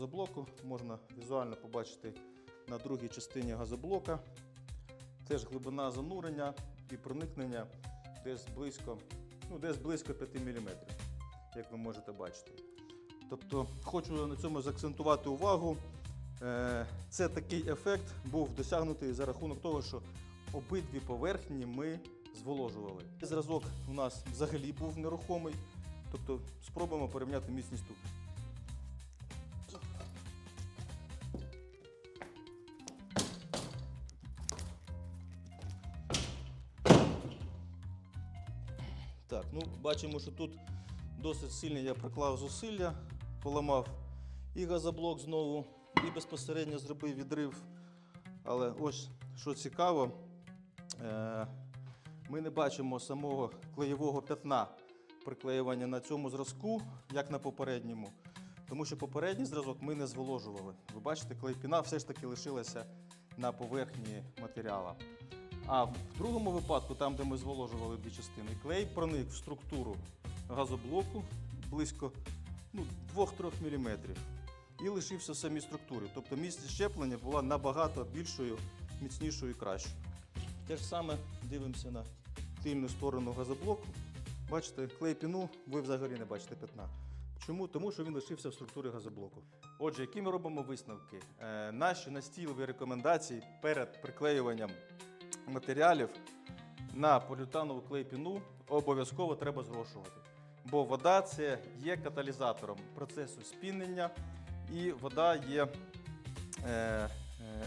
газоблоку. Можна візуально побачити на другій частині газоблока. Теж глибина занурення і проникнення десь близько, ну, десь близько 5 мм, як ви можете бачити. Тобто, хочу на цьому заакцентувати увагу. Е, Це такий ефект був досягнутий за рахунок того, що обидві поверхні ми зволожували. Зразок у нас взагалі був нерухомий. Тобто спробуємо порівняти міцність тут. Так, ну бачимо, що тут досить сильно я приклав зусилля, поламав і газоблок знову, і безпосередньо зробив відрив. Але ось що цікаво, е, ми не бачимо самого клеєвого п'ятна приклеювання на цьому зразку, як на попередньому. Тому що попередній зразок ми не зволожували. Ви бачите, клейпіна все ж таки лишилася на поверхні матеріала. А в другому випадку, там, де ми зволожували дві частини, клей проник в структуру газоблоку близько ну, 2-3 мм і лишився в самій структурі. Тобто місце щеплення була набагато більшою, міцнішою і кращою. Те ж саме дивимося на тильну сторону газоблоку. Бачите, клей піну ви взагалі не бачите пятна. Чому? Тому що він лишився в структурі газоблоку. Отже, які ми робимо висновки? Е, наші настійливі рекомендації перед приклеюванням матеріалів на поліутанову клей-піну обов'язково треба зрошувати. Бо вода це є каталізатором процесу спінення, і вода є е, е,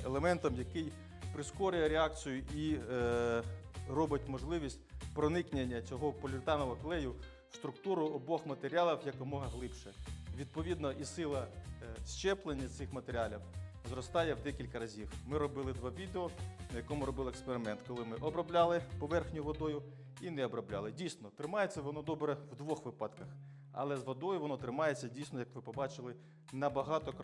елементом, який прискорює реакцію і е, робить можливість проникнення цього поліуретанового клею в структуру обох матеріалів якомога глибше. Відповідно, і сила щеплення цих матеріалів зростає в декілька разів. Ми робили два відео, на якому робили експеримент, коли ми обробляли поверхню водою і не обробляли. Дійсно, тримається воно добре в двох випадках, але з водою воно тримається дійсно, як ви побачили, набагато краще.